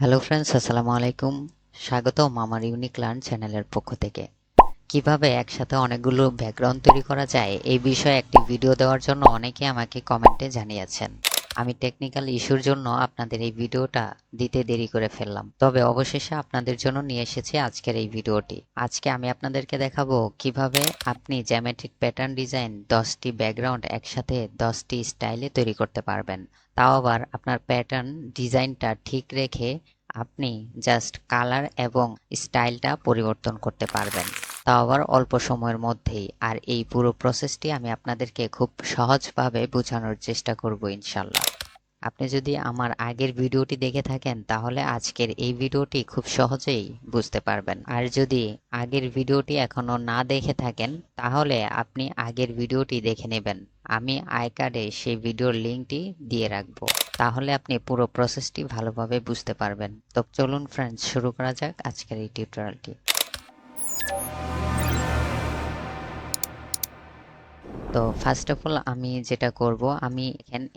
Hello friends আসসালামু আলাইকুম স্বাগত মামার ইউনিক লার্ন চ্যানেলের পক্ষ থেকে। কীভাবে একসাথে অনেকগুলো ব্যাকগ্রাউন্ড তৈরি করা যায়, এই বিষয়ে একটি ভিডিও দেওয়ার জন্য অনেকে আমাকে কমেন্টে জানিয়েছেন। আমি টেকনিক্যাল ইস্যুর জন্য আপনাদের এই ভিডিওটা দিতে দেরি করে ফেললাম। তবে অবশেষে আপনাদের জন্য নিয়ে এসেছি আজকের এই ভিডিওটি আজকে আমি আপনাদেরকে দেখাবো কীভাবে আপনি জ্যামেট্রিক প্যাটার্ন ডিজাইন দশটি ব্যাকগ্রাউন্ড একসাথে দশটি স্টাইলে তৈরি করতে পারবেন। তাও আবার আপনার প্যাটার্ন ডিজাইনটা ঠিক রেখে আপনি জাস্ট কালার এবং স্টাইলটা পরিবর্তন করতে পারবেন। তাও আবার অল্প সময়ের মধ্যেই। আর এই পুরো প্রসেসটি আমি আপনাদেরকে খুব সহজভাবে বোঝানোর চেষ্টা করব ইনশাল্লাহ। আপনি যদি আমার আগের ভিডিওটি দেখে থাকেন, তাহলে আজকের এই ভিডিওটি খুব সহজেই বুঝতে পারবেন। আর যদি আগের ভিডিওটি এখনও না দেখে থাকেন, তাহলে আপনি আগের ভিডিওটি দেখে নেবেন। আমি আই কার্ডে সেই ভিডিওর লিঙ্কটি দিয়ে রাখব। তাহলে আপনি পুরো প্রসেসটি ভালোভাবে বুঝতে পারবেন। তো চলুন ফ্রেন্ডস শুরু করা যাক আজকের এই টিউটোরিয়ালটি তো ফার্স্ট অফ অল আমি যেটা করব, আমি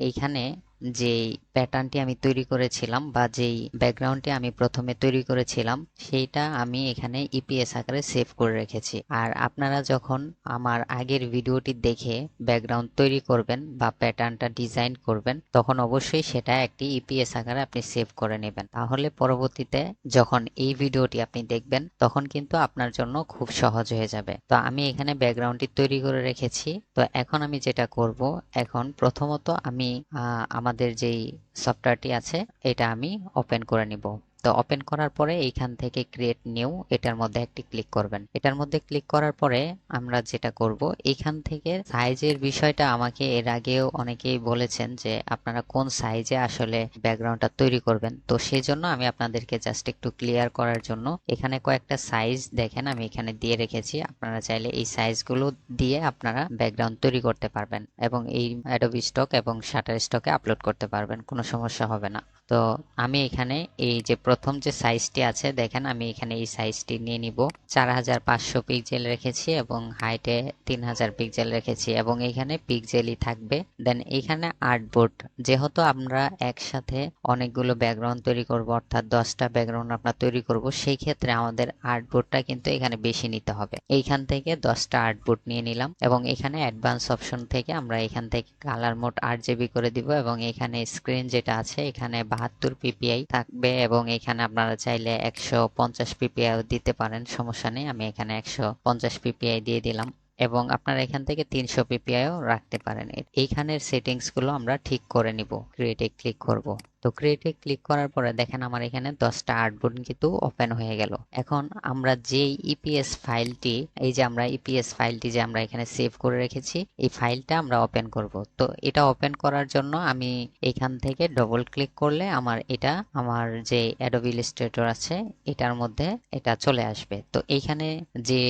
এইখানে যেই প্যাটার্নটি আমি তৈরি করেছিলাম বা যেই ব্যাকগ্রাউন্ডটি আমি প্রথমে তৈরি করেছিলাম সেইটা আমি এখানে ইপিএস আকারে সেভ করে রেখেছি। আর আপনারা যখন আমার আগের ভিডিওটি দেখে ব্যাকগ্রাউন্ড তৈরি করবেন বা প্যাটার্নটা ডিজাইন করবেন তখন অবশ্যই সেটা একটি ইপিএস আকারে আপনি সেভ করে নেবেন। তাহলে পরবর্তীতে যখন এই ভিডিওটি আপনি দেখবেন তখন কিন্তু আপনার জন্য খুব সহজ হয়ে যাবে। তো আমি এখানে ব্যাকগ্রাউন্ডটি তৈরি করে রেখেছি। তো এখন আমি যেটা করব এখন প্রথমত আমি আহ, আমাদের যেই সফটওয়্যারটি আছে এটা আমি ওপেন করে নিব। তো ওপেন করার পরে এইখান থেকে ক্রিয়েট নিউ এটার মধ্যে একটি ক্লিক করবেন। এটার মধ্যে ক্লিক করার পরে আমরা যেটা করব, এইখান থেকে সাইজের বিষয়টা আমাকে এর আগেও অনেকেই বলেছেন যে আপনারা কোন সাইজে আসলে ব্যাকগ্রাউন্ডটা তৈরি করবেন। তো সেই জন্য আমি আপনাদেরকে জাস্ট একটু ক্লিয়ার করার জন্য এখানে কয়েকটা সাইজ দেখেন আমি এখানে দিয়ে রেখেছি। আপনারা চাইলে এই সাইজগুলো দিয়ে আপনারা ব্যাকগ্রাউন্ড তৈরি করতে পারবেন এবং এই অ্যাডোবি স্টক এবং শাটার স্টকে আপলোড করতে পারবেন, কোনো সমস্যা হবে না। তো আমি এখানে এই যে প্রথম যে সাইজটি আছে, দেখেন আমি এখানে এই সাইজটি নিয়ে নিব। চার হাজার পাঁচশো পিক্সেল রেখেছি এবং হাইটে তিন হাজার পিক্সেল রেখেছি এবং এখানে পিক্সেলই থাকবে। দেন এখানে আর্টবোর্ড যেহেতু আমরা একসাথে অনেকগুলো ব্যাকগ্রাউন্ড তৈরি করব, অর্থাৎ দশটা ব্যাকগ্রাউন্ড আমরা তৈরি করব, সেই ক্ষেত্রে আমাদের আর্টবোর্ডটা কিন্তু এখানে বেশি নিতে হবে। এইখান থেকে দশটা আর্টবোর্ড নিয়ে নিলাম এবং এখানে অ্যাডভান্স অপশন থেকে আমরা এখান থেকে কালার মোড আট জিবি করে দিব এবং এখানে স্ক্রিন যেটা আছে, এখানে বাহাত্তর পিপিআই থাকবে এবং এখানে আপনারা চাইলে একশো পঞ্চাশ পিপিআই দিতে পারেন, সমস্যা নেই। আমি এখানে একশো পঞ্চাশ পিপিআই দিয়ে দিলাম এবং আপনারা এখান থেকে তিনশো পিপিআইও রাখতে পারেন। এইখানের সেটিংসগুলো আমরা ঠিক করে নিব। ক্রিয়েটে ক্লিক করব। তো ক্রিয়েটে ক্লিক করার পরে দেখেন আমার এখানে দশটা আর্টবোর্ড কিন্তু ওপেন হয়ে গেল। এখন আমরা যে ইপিএস ফাইলটি এই যে আমরা ইপিএস ফাইলটি যে আমরা এখানে সেভ করে রেখেছি, এই ফাইলটা আমরা ওপেন করব। তো এটা ওপেন করার জন্য আমি এখান থেকে ডবল ক্লিক করলে আমার এটা, আমার যে অ্যাডোবি ইলাস্ট্রেটর আছে, এটার মধ্যে এটা চলে আসবে। তো এইখানে যে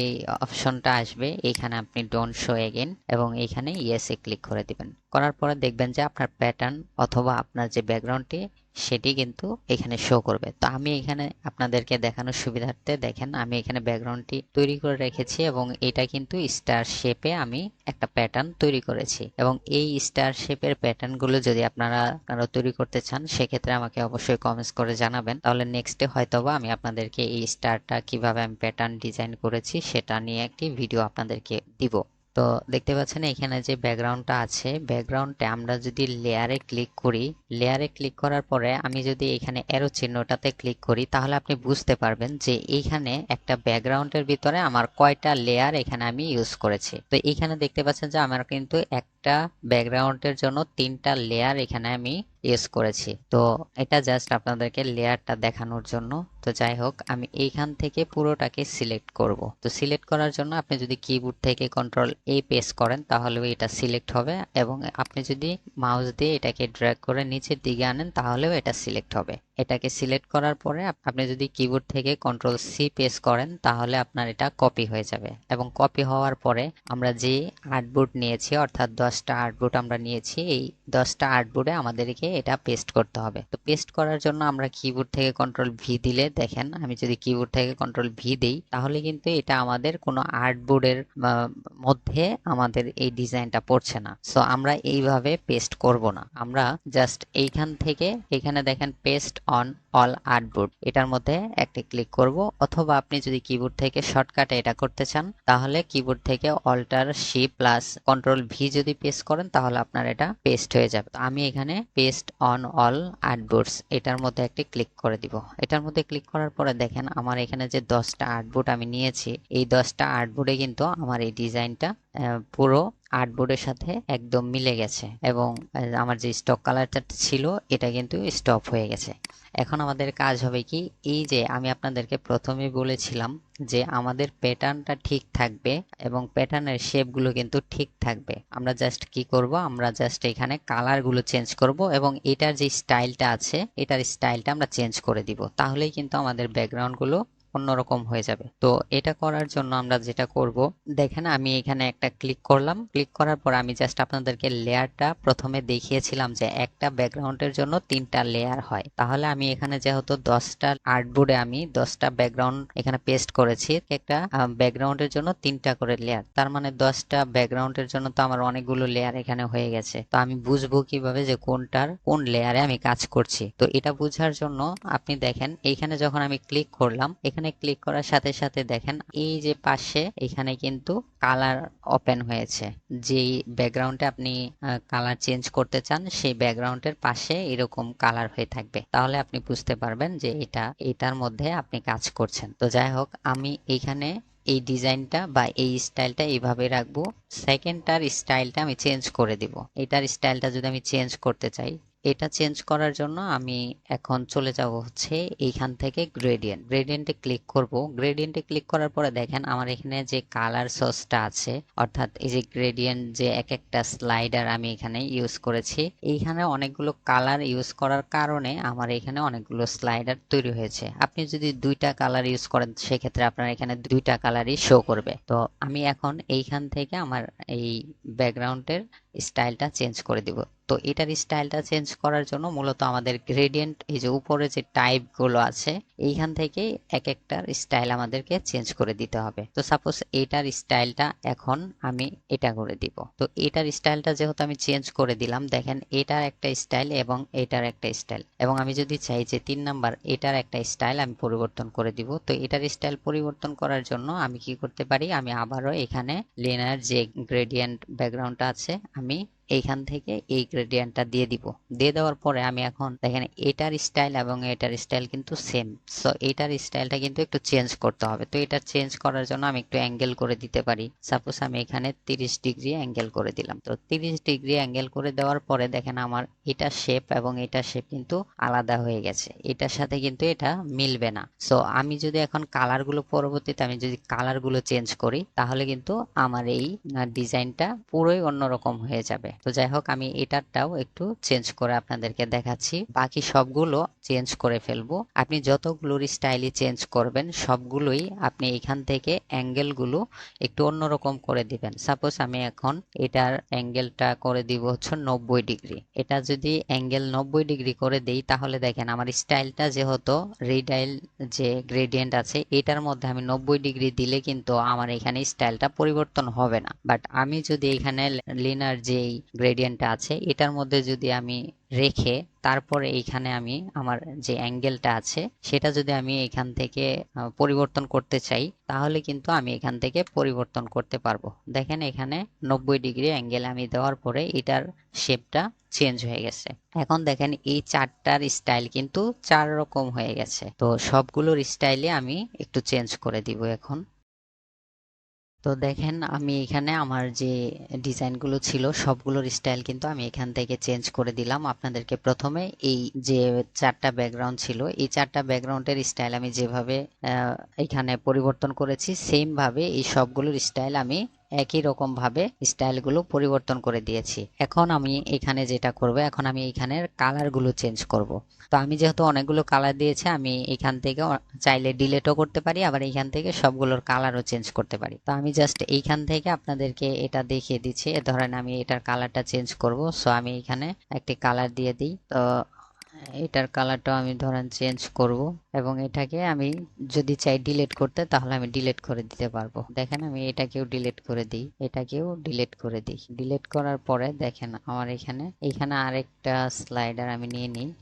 অপশনটা আসবে, এখানে আপনি ডোন্ট শো এগেন এবং এখানে ইয়েসে ক্লিক করে দিবেন। করার পরে দেখবেন যে আপনার প্যাটার্ন অথবা আপনার যে ব্যাকগ্রাউন্ডটি সেটি কিন্তু এখানে শো করবে। তো আমি এখানে আপনাদেরকে দেখানোর সুবিধার্থে দেখেন, আমি এখানে ব্যাকগ্রাউন্ডটি তৈরি করে রেখেছি এবং এটা কিন্তু স্টার শেপে আমি একটা প্যাটার্ন তৈরি করেছি। এবং এই স্টার শেপের প্যাটার্নগুলো যদি আপনারা আপনারা তৈরি করতে চান, সেক্ষেত্রে আমাকে অবশ্যই কমেন্টস করে জানাবেন। তাহলে নেক্সটে হয়তোবা আমি আপনাদেরকে এই স্টারটা কীভাবে আমি প্যাটার্ন ডিজাইন করেছি, সেটা নিয়ে একটি ভিডিও আপনাদেরকে দিব। তো দেখতে পাচ্ছেন এখানে যে ব্যাকগ্রাউন্ডটা আছে ব্যাকগ্রাউন্ডে আমরা যদি লেয়ারে ক্লিক করি লেয়ারে ক্লিক করার পরে আমি যদি এখানে এরো চিহ্নটাতে ক্লিক করি, তাহলে আপনি বুঝতে পারবেন যে এইখানে একটা ব্যাকগ্রাউন্ডের ভিতরে আমার কয়টা লেয়ার এখানে আমি ইউজ করেছি। তো এখানে দেখতে পাচ্ছেন যে আমার কিন্তু একটা ব্যাকগ্রাউন্ডের জন্য তিনটা লেয়ার এখানে আমি ইউজ করেছি। তো এটা জাস্ট আপনাদেরকে লেয়ারটা দেখানোর জন্য। তো যাই হোক, আমি এইখান থেকে পুরোটাকে সিলেক্ট করব। তো সিলেক্ট করার জন্য আপনি যদি কিবোর্ড থেকে কন্ট্রোল এ পেস করেন, তাহলে এটা সিলেক্ট হবে এবং আপনি যদি মাউস দিয়ে এটাকে ড্র্যাগ করে নিচের দিকে আনেন, তাহলেও এটা সিলেক্ট হবে। এটাকে সিলেক্ট করার পরে আপনি যদি কিবোর্ড থেকে কন্ট্রোল সি প্রেস করেন, তাহলে আপনার এটা কপি হয়ে যাবে। এবং কপি হওয়ার পরে আমরা যে আর্টবোর্ড নিয়েছি, অর্থাৎ দশটা আর্টবোর্ড আমরা নিয়েছি, এই দশটা আর্টবোর্ডে আমাদেরকে এটা পেস্ট করতে হবে। তো পেস্ট করার জন্য আমরা কিবোর্ড থেকে কন্ট্রোল ভি দিলে, দেখেন আমি যদি কিবোর্ড থেকে কন্ট্রোল ভি দিই, তাহলে কিন্তু এটা আমাদের কোনো আর্টবোর্ডের মধ্যে আমাদের এই ডিজাইনটা পড়ছে না। সো আমরা এইভাবে পেস্ট করব না। আমরা জাস্ট এইখান থেকে, এখানে দেখেন পেস্ট অন অল আর্টবোর্ড এটার মধ্যে একটি ক্লিক করব, অথবা আপনি যদি কিবোর্ড থেকে শর্টকাটে এটা করতে চান, তাহলে কিবোর্ড থেকে অল্টার শি প্লাস কন্ট্রোল ভি যদি পেস্ট করেন, তাহলে আপনার এটা পেস্ট হয়ে যাবে। আমি এখানে পেস্ট অন অল আর্টবোর্ডস এটার মধ্যে একটি ক্লিক করে দিব। এটার মধ্যে ক্লিক করার পরে দেখেন, আমার এখানে যে দশটা আর্টবোর্ড আমি নিয়েছি, এই দশটা আর্টবোর্ডে কিন্তু আমার এই ডিজাইনটা পুরো আর্টবোর্ডের সাথে একদম মিলে গেছে। এবং আমার যে স্টক কালারটা ছিল, এটা কিন্তু স্টপ হয়ে গেছে। এখন আমাদের কাজ হবে কি? এই যে আমি আপনাদেরকে প্রথমে বলেছিলাম যে আমাদের প্যাটার্নটা ঠিক থাকবে এবং প্যাটার্নের শেপগুলো কিন্তু ঠিক থাকবে। আমরা জাস্ট কি করব? আমরা জাস্ট এখানে কালারগুলো চেঞ্জ করব এবং এটার যে স্টাইলটা আছে, এটার স্টাইলটা আমরা চেঞ্জ করে দিব। তাহলেই কিন্তু আমাদের ব্যাকগ্রাউন্ডগুলো অন্যরকম হয়ে যাবে। তো এটা করার জন্য আমরা যেটা করব, দেখেন আমি এখানে একটা ক্লিক করলাম। ক্লিক করার পর আমি জাস্ট আপনাদেরকে লেয়ারটা প্রথমে দেখিয়েছিলাম যে একটা ব্যাকগ্রাউন্ডের জন্য তিনটা লেয়ার হয়। তাহলে আমি এখানে যেহেতু দশটা আর্টবোর্ডে আমি দশটা ব্যাকগ্রাউন্ড এখানে পেস্ট করেছি, একটা ব্যাকগ্রাউন্ডের জন্য তিনটা করে লেয়ার তার মানে দশটা ব্যাকগ্রাউন্ডের জন্য তো আমার অনেকগুলো লেয়ার এখানে হয়ে গেছে। তো আমি বুঝব কীভাবে যে কোনটার কোন লেয়ারে আমি কাজ করছি। তো এটা বোঝার জন্য আপনি দেখেন, এইখানে যখন আমি ক্লিক করলাম, এখানে ক্লিক করার সাথে সাথে দেখেন, এই যে পাশে এখানে কিন্তু কালার ওপেন হয়েছে। যেই ব্যাকগ্রাউন্ডে আপনি কালার চেঞ্জ করতে চান, সেই ব্যাকগ্রাউন্ডের পাশে এরকম কালার হয়ে থাকবে। তাহলে আপনি বুঝতে পারবেন যে এটা, এটার মধ্যে আপনি কাজ করছেন। তো যাই হোক, আমি এইখানে এই ডিজাইনটা বা এই স্টাইলটা এইভাবে রাখব। সেকেন্ডটার স্টাইলটা আমি চেঞ্জ করে দিব। এটার স্টাইলটা যদি আমি চেঞ্জ করতে চাই এটা চেঞ্জ করার জন্য আমি এখন চলে যাব হচ্ছে এইখান থেকে গ্রেডিয়েন্ট গ্রেডিয়েন্টে ক্লিক করব। গ্রেডিয়েন্টে ক্লিক করার পরে দেখেন আমার এখানে যে কালার সসটা আছে, অর্থাৎ এই যে গ্রেডিয়েন্ট যে এক একটা স্লাইডার আমি এখানে ইউজ করেছি, এইখানে অনেকগুলো কালার ইউজ করার কারণে আমার এখানে অনেকগুলো স্লাইডার তৈরি হয়েছে। আপনি যদি দুইটা কালার ইউজ করেন, সেক্ষেত্রে আপনার এখানে দুইটা কালারই শো করবে। তো আমি এখন এইখান থেকে আমার এই ব্যাকগ্রাউন্ডের স্টাইলটা চেঞ্জ করে দিব। তো এটার স্টাইলটা চেঞ্জ করার জন্য মূলত আমাদের গ্রেডিয়েন্ট এই যে উপরে যে টাইপগুলো আছে, এইখান থেকে এক একটার স্টাইল আমাদেরকে চেঞ্জ করে দিতে হবে। তো সাপোজ এটার স্টাইলটা এখন আমি এটা করে দিব। তো এটার স্টাইলটা যেহেতু আমি চেঞ্জ করে দিলাম, দেখেন এটার একটা স্টাইল এবং এটার একটা স্টাইল এবং আমি যদি চাই যে তিন নাম্বার এটার একটা স্টাইল আমি পরিবর্তন করে দিব, তো এটার স্টাইল পরিবর্তন করার জন্য আমি কি করতে পারি? আমি আবারও এখানে লেনার যে গ্রেডিয়েন্ট ব্যাকগ্রাউন্ডটা আছে, আমি এইখান থেকে এই গ্রেডিয়েন্টটা দিয়ে দিব। দিয়ে দেওয়ার পরে আমি এখন দেখেন এটার স্টাইল এবং এটার স্টাইল কিন্তু সেম সো এটার স্টাইলটা কিন্তু একটু চেঞ্জ করতে হবে। তো এটা চেঞ্জ করার জন্য আমি একটু অ্যাঙ্গেল করে দিতে পারি। সাপোজ আমি এখানে তিরিশ ডিগ্রি অ্যাঙ্গেল করে দিলাম। তো তিরিশ ডিগ্রি অ্যাঙ্গেল করে দেওয়ার পরে দেখেন আমার এটা শেপ এবং এটা শেপ কিন্তু আলাদা হয়ে গেছে। এটার সাথে কিন্তু এটা মিলবে না। সো আমি যদি এখন কালারগুলো পরবর্তীতে আমি যদি কালারগুলো চেঞ্জ করি, তাহলে কিন্তু আমার এই ডিজাইনটা পুরোই অন্যরকম হয়ে যাবে। তো যাই হোক, আমি এটারটাও একটু চেঞ্জ করে আপনাদেরকে দেখাচ্ছি। বাকি সবগুলো চেঞ্জ করে ফেলব। আপনি যতগুলোর স্টাইলই চেঞ্জ করবেন, সবগুলোই আপনি এখান থেকে অ্যাঙ্গেলগুলো একটু অন্যরকম করে দিবেন। সাপোজ আমি এখন এটার অ্যাঙ্গেলটা করে দিব হচ্ছে নব্বই ডিগ্রি এটা যদি অ্যাঙ্গেল নব্বই ডিগ্রি করে দেই, তাহলে দেখেন আমার স্টাইলটা যেহেতু রিডাইল যে গ্রেডিয়েন্ট আছে, এটার মধ্যে আমি নব্বই ডিগ্রি দিলে কিন্তু আমার এখানে স্টাইলটা পরিবর্তন হবে না। বাট আমি যদি এখানে লিনার যেই গ্রেডিয়েন্টটা আছে, এটার মধ্যে যদি আমি রেখে তারপরে এইখানে আমি আমার যে অ্যাঙ্গেলটা আছে, সেটা যদি আমি এখান থেকে পরিবর্তন করতে চাই, তাহলে কিন্তু আমি এখান থেকে পরিবর্তন করতে পারব। দেখেন এখানে নব্বই ডিগ্রি অ্যাঙ্গেল আমি দেওয়ার পরে এটার শেপটা চেঞ্জ হয়ে গেছে। এখন দেখেন এই চারটার স্টাইল কিন্তু চার রকম হয়ে গেছে। তো সবগুলোর স্টাইলে আমি একটু চেঞ্জ করে দিব এখন। তো দেখেন, আমি এখানে আমার যে ডিজাইনগুলো ছিল, সবগুলোর স্টাইল কিন্তু আমি এখান থেকে চেঞ্জ করে দিলাম। আপনাদেরকে প্রথমে এই যে চারটা ব্যাকগ্রাউন্ড ছিল, এই চারটা ব্যাকগ্রাউন্ডের স্টাইল আমি যেভাবে এখানে পরিবর্তন করেছি সেমভাবে এই সবগুলোর স্টাইল আমি একই রকম ভাবে স্টাইলগুলো পরিবর্তন করে দিয়েছি। এখন আমি এখানে যেটা করব, এখন আমি এখানের কালারগুলো চেঞ্জ করব। তো আমি যেহেতু অনেকগুলো কালার দিয়েছি, আমি এখান থেকে চাইলে ডিলেটও করতে পারি, আবার এইখান থেকে সবগুলোর কালারও চেঞ্জ করতে পারি। তো আমি জাস্ট এইখান থেকে আপনাদেরকে এটা দেখিয়ে দিচ্ছি। ধরেন আমি এটার কালারটা চেঞ্জ করব। সো আমি এখানে একটি কালার দিয়ে দিই। তো এটার কালারটাও আমি ধরেন চেঞ্জ করব এবং এটাকে আমি যদি চাই ডিলিট করতে, তাহলে আমি ডিলিট করে দিতে পারব। দেখেন আমি এটাকেও ডিলিট করে দিই, এটাকেও ডিলিট করে দিই। ডিলিট করার পরে দেখেন আমার এখানে এখানে আরেকটা স্লাইডার আমি নিয়ে নিই।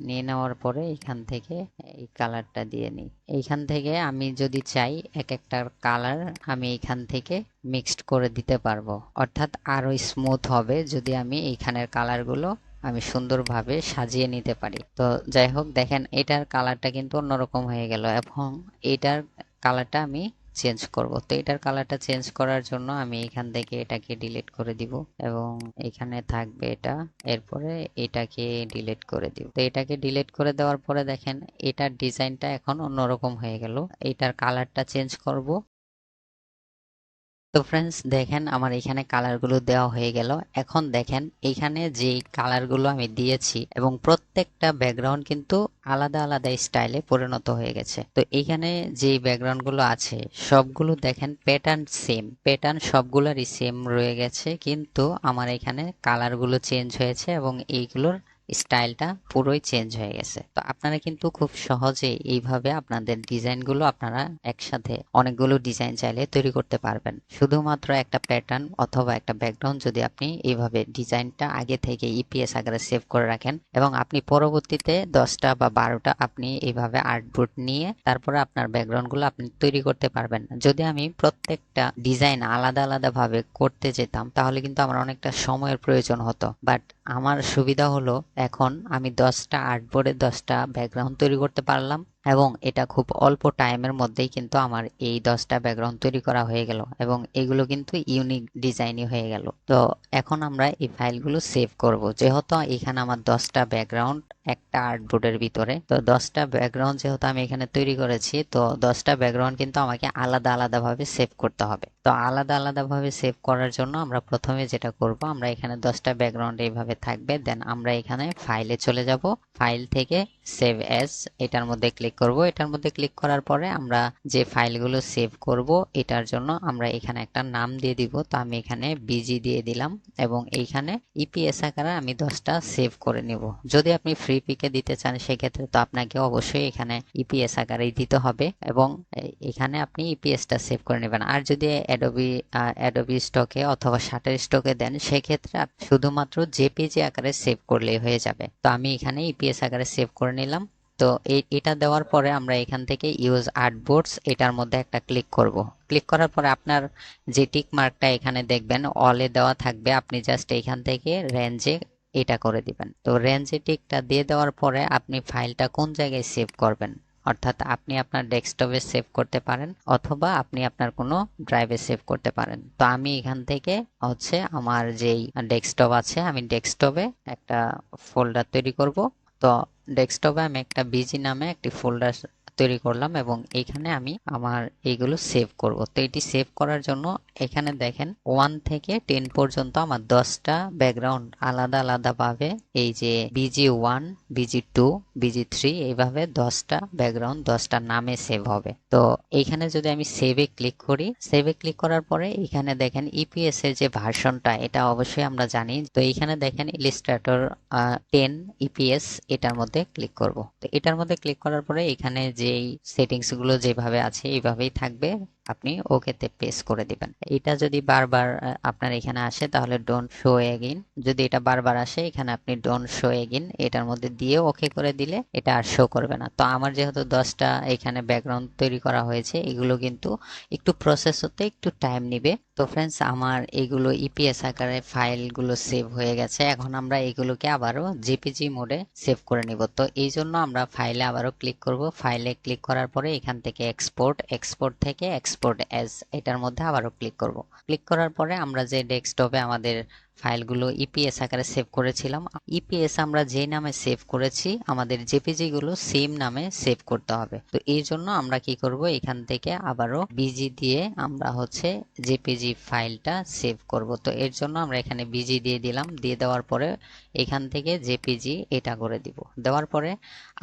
নিয়ে নেওয়ার পরে এখান থেকে এই কালারটা দিয়ে নিই। এইখান থেকে আমি যদি চাই এক একটা কালার আমি এইখান থেকে মিক্সড করে দিতে পারব। অর্থাৎ আরও স্মুথ হবে যদি আমি এইখানের কালারগুলো আমি সুন্দরভাবে সাজিয়ে নিতে পারি। তো যাই হোক, দেখেন, এটার কালারটা কিন্তু অন্যরকম হয়ে গেল এবং এটার কালারটা আমি চেঞ্জ করব। তো এটার কালারটা চেঞ্জ করার জন্য আমি এখান থেকে এটাকে ডিলিট করে দিব এবং এখানে থাকবে এটা। এরপরে এটাকে ডিলিট করে দিব। তো এটাকে ডিলিট করে দেওয়ার পরে দেখেন, এটার ডিজাইনটা এখন অন্যরকম হয়ে গেল। এটার কালারটা চেঞ্জ করব। তো ফ্রেন্ডস দেখেন আমার এখানে কালারগুলো দেওয়া হয়ে গেল। এখন দেখেন, এখানে যে কালারগুলো আমি দিয়েছি এবং প্রত্যেকটা ব্যাকগ্রাউন্ড কিন্তু আলাদা আলাদা স্টাইলে পরিণত হয়ে গেছে। তো এখানে যে ব্যাকগ্রাউন্ডগুলো আছে, সবগুলো দেখেন প্যাটার্ন সেম প্যাটার্ন সবগুলোরই সেম রয়ে গেছে, কিন্তু আমার এখানে কালারগুলো চেঞ্জ হয়েছে এবং এইগুলোর স্টাইলটা পুরোই চেঞ্জ হয়ে গেছে। তো আপনারা কিন্তু খুব সহজে এইভাবে আপনাদের ডিজাইনগুলো আপনারা একসাথে অনেকগুলো ডিজাইন চাইলে তৈরি করতে পারবেন। শুধুমাত্র একটা প্যাটার্ন অথবা একটা ব্যাকগ্রাউন্ড যদি আপনি এইভাবে ডিজাইনটা আগে থেকে ইপিএস আকারে সেভ করে রাখেন এবং আপনি পরবর্তীতে দশটা বা বারোটা আপনি এইভাবে আর্টবোর্ড নিয়ে তারপরে আপনার ব্যাকগ্রাউন্ডগুলো আপনি তৈরি করতে পারবেন। যদি আমি প্রত্যেকটা ডিজাইন আলাদা আলাদাভাবে করতে যেতাম তাহলে কিন্তু আমার অনেকটা সময়ের প্রয়োজন হতো। বাট আমার সুবিধা হলো এখন আমি দশটা আর্টবোর্ডে দশটা ব্যাকগ্রাউন্ড তৈরি করতে পারলাম। এবং এটা খুব অল্প টাইমের মধ্যেই কিন্তু আমার এই দশটা ব্যাকগ্রাউন্ড তৈরি করা হয়ে গেল এবং এগুলো কিন্তু ইউনিক ডিজাইনই হয়ে গেল। তো এখন আমরা এই ফাইলগুলো সেভ করব। যেহেতু এখানে আমার দশটা ব্যাকগ্রাউন্ড, একটা আর্টবোর্ডের ভিতরে, তো দশটা ব্যাকগ্রাউন্ড যেহেতু আমি এখানে তৈরি করেছি, তো দশটা ব্যাকগ্রাউন্ড কিন্তু আমাকে আলাদা আলাদাভাবে সেভ করতে হবে। তো আলাদা আলাদাভাবে সেভ করার জন্য আমরা প্রথমে যেটা করব, আমরা এখানে দশটা ব্যাকগ্রাউন্ড এইভাবে থাকবে, দেন আমরা এখানে ফাইলে চলে যাব। ফাইল থেকে সেভ অ্যাজ এটার মধ্যে ক্লিক করব। এটার মধ্যে ক্লিক করার পরে আমরা যে ফাইলগুলো সেভ করব, এটার জন্য আমরা এখানে একটা নাম দিয়ে দিব। তো আমি এখানে বিজি দিয়ে দিলাম এবং এইখানে ইপিএস আকারে আমি দশটা সেভ করে নিব। যদি আপনি ফ্রি পিকে দিতে চান, সেক্ষেত্রে তো আপনাকে অবশ্যই এখানে ইপিএস আকারেই দিতে হবে এবং এখানে আপনি ইপিএসটা সেভ করে নেবেন। আর যদি অ্যাডোবি অ্যাডোবি স্টকে অথবা শাটার স্টকে দেন, সেক্ষেত্রে শুধুমাত্র জেপিজি আকারে সেভ করলেই হয়ে যাবে। তো আমি এখানে ইপিএস আকারে সেভ করে নিলাম। তো এটা দেওয়ার পরে আমরা এখান থেকে ইউজ আর্টবোর্ডস এটার মধ্যে একটা ক্লিক করব। ক্লিক করার পরে আপনার যে টিক মার্কটা এখানে দেখবেন অলে দেওয়া থাকবে। আপনি জাস্ট এখান থেকে রেঞ্জে এটা করে দিবেন। তো রেঞ্জে টিকটা দিয়ে দেওয়ার পরে আপনি ফাইলটা কোন জায়গায় সেভ করবেন? অর্থাৎ আপনি আপনার ডেস্কটপে সেভ করতে পারেন অথবা আপনি আপনার কোনো ড্রাইভে সেভ করতে পারেন। তো আমি এখান থেকে হচ্ছে আমার যেই ডেস্কটপ আছে, আমি ডেস্কটপে একটা ফোল্ডার তৈরি করব। তো ডেস্কটপে আমি একটা বিজি নামে একটি ফোল্ডার তৈরি করলাম এবং এখানে আমি আমার এইগুলো সেভ করব। তো এটি সেভ করার জন্য এখানে দেখেন ওয়ান থেকে টেন পর্যন্ত আমার দশটা ব্যাকগ্রাউন্ড আলাদা আলাদা ভাবে এই যে BG one BG two BG three এইভাবে দশটা ব্যাকগ্রাউন্ড দশটা নামে সেভ হবে। তো এইখানে যদি আমি সেভে ক্লিক করি সেভে ক্লিক করার পরে এখানে দেখেন ইপিএস এর যে ভার্সনটা, এটা অবশ্যই আমরা জানি। তো এখানে দেখেন ইলিস্ট্রেটর টেন ইপিএস এটার মধ্যে ক্লিক করব। তো এটার মধ্যে ক্লিক করার পরে এখানে যেই সেটিংসগুলো যেভাবে আছে এইভাবেই থাকবে। আপনি ওকেতে পেস করে দিবেন। এটা যদি বারবার আপনার এখানে আসে, তাহলে ডোন্ট শো এগিন যদি এটা বারবার আসে, এখানে আপনি ডোন্ট শো এগিন এটার মধ্যে দিয়ে ওকে করে দিলে এটা আর শো করবে না। তো আমার যেহেতু দশটা এখানে ব্যাকগ্রাউন্ড তৈরি করা হয়েছে, এগুলো কিন্তু একটু প্রসেস হতে একটু টাইম নিবে। তো ফ্রেন্ডস আমার এগুলো ইপিএস আকারে ফাইলগুলো সেভ হয়ে গেছে। এখন আমরা এগুলোকে আবারও জেপিজি মোডে সেভ করে নিব। তো এই জন্য আমরা ফাইলে আবারও ক্লিক করব। ফাইলে ক্লিক করার পরে এখান থেকে এক্সপোর্ট এক্সপোর্ট থেকে এক্সপোর্ট অ্যাজ এটার মধ্যে আবারও ক্লিক করব। ক্লিক করার পরে আমরা যে ডেস্কটপে আমাদের ফাইলগুলো ইপিএস আকারে সেভ করেছিলাম। ইপিএস আমরা যে নামে সেভ করেছি, আমাদের জেপিজি গুলো সেম নামে সেভ করতে হবে। তো এই জন্য আমরা কি করব, এখান থেকে আবারও বিজি দিয়ে আমরা হচ্ছে জেপিজি ফাইলটা সেভ করব। তো এর জন্য আমরা এখানে বিজি দিয়ে দিলাম। দিয়ে দেওয়ার পরে এখান থেকে জেপিজি এটা করে দিব। দেওয়ার পরে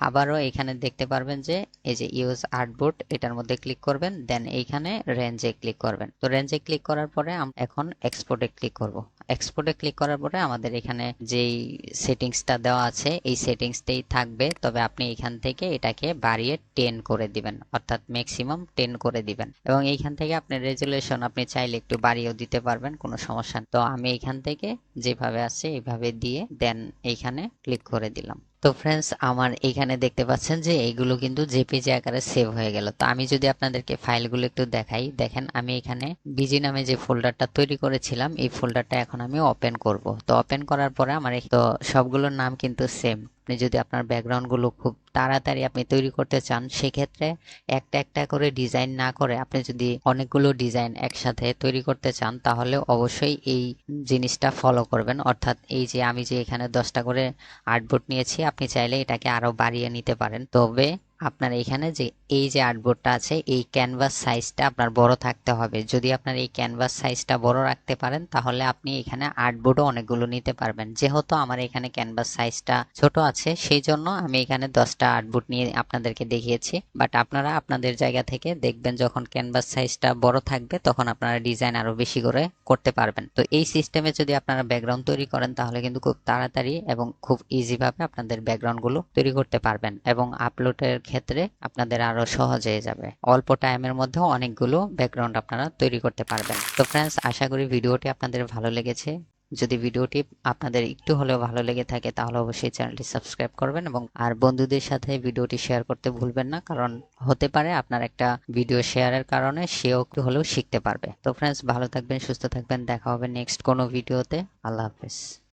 আবারও এখানে দেখতে পারবেন যে, এই যে ইউজ আর্টবোর্ড এটার মধ্যে ক্লিক করবেন দেন এইখানে রেঞ্জে ক্লিক করবেন। তো রেঞ্জে ক্লিক করার পরে এখন এক্সপোর্টে ক্লিক করব। এক্সপোর্টে ক্লিক করার পরে আমাদের এখানে যেই সেটিংসটা দেওয়া আছে, এই সেটিংসটাই থাকবে। তবে আপনি এখান থেকে এটাকে বাড়িয়ে টেন করে দিবেন, অর্থাৎ ম্যাক্সিমাম টেন করে দিবেন। এবং এইখান থেকে আপনি রেজুলেশন আপনি চাইলে একটু বাড়িয়েও দিতে পারবেন, কোনো সমস্যা তো আমি এখান থেকে যেভাবে আছে এইভাবে দিয়ে দেন এইখানে ক্লিক করে দিলাম। তো ফ্রেন্ডস আমার এখানে দেখতে পাচ্ছেন যে এইগুলো কিন্তু জেপিজি আকারে সেভ হয়ে গেল। তো আমি যদি আপনাদেরকে ফাইলগুলো একটু দেখাই, দেখেন আমি এখানে বিজি নামে যে ফোল্ডারটা তৈরি করেছিলাম, এই ফোল্ডারটা এখন আমি ওপেন করব। তো ওপেন করার পরে আমার তো সবগুলোর নাম কিন্তু সেম আপনি যদি আপনার ব্যাকগ্রাউন্ডগুলো খুব তাড়াতাড়ি আপনি তৈরি করতে চান, সেক্ষেত্রে একটা একটা করে ডিজাইন না করে আপনি যদি অনেকগুলো ডিজাইন একসাথে তৈরি করতে চান, তাহলে অবশ্যই এই জিনিসটা ফলো করবেন। অর্থাৎ এই যে আমি যে এখানে দশটা করে আর্টবোর্ড নিয়েছি, আপনি চাইলে এটাকে আরও বাড়িয়ে নিতে পারেন। তবে আপনার এখানে যে, এই যে আর্টবোর্ডটা আছে, এই ক্যানভাস সাইজটা আপনার বড় থাকতে হবে। যদি আপনার এই ক্যানভাস সাইজটা বড় রাখতে পারেন, তাহলে আপনি এখানে আর্টবোর্ডও অনেকগুলো নিতে পারবেন। যেহেতু আমার এখানে ক্যানভাস সাইজটা ছোট আছে, সেই জন্য আমি এখানে দশটা আর্টবোর্ড নিয়ে আপনাদেরকে দেখিয়েছি। বাট আপনারা আপনাদের জায়গা থেকে দেখবেন যখন ক্যানভাস সাইজটা বড় থাকবে, তখন আপনারা ডিজাইন আরও বেশি করে করতে পারবেন। তো এই সিস্টেমে যদি আপনারা ব্যাকগ্রাউন্ড তৈরি করেন, তাহলে কিন্তু খুব তাড়াতাড়ি এবং খুব ইজিভাবে আপনাদের ব্যাকগ্রাউন্ডগুলো তৈরি করতে পারবেন। এবং আপলোডের ক্ষেত্রে আপনাদের আরও সহজ হয়ে যাবে। অল্প টাইমের মধ্যে অনেকগুলো ব্যাকগ্রাউন্ড আপনারা তৈরি করতে পারবেন। তো ফ্রেন্ডস আশা করি ভিডিওটি আপনাদের ভালো লেগেছে। যদি ভিডিওটি আপনাদের একটু হলেও ভালো লেগে থাকে, তাহলে অবশ্যই চ্যানেলটি সাবস্ক্রাইব করবেন এবং আর বন্ধুদের সাথে ভিডিওটি শেয়ার করতে ভুলবেন না, কারণ হতে পারে আপনার একটা ভিডিও শেয়ারের কারণে সেও একটু হলেও শিখতে পারবে। তো ফ্রেন্ডস ভালো থাকবেন, সুস্থ থাকবেন, দেখা হবে নেক্সট কোনো ভিডিওতে আল্লাহ হাফেজ।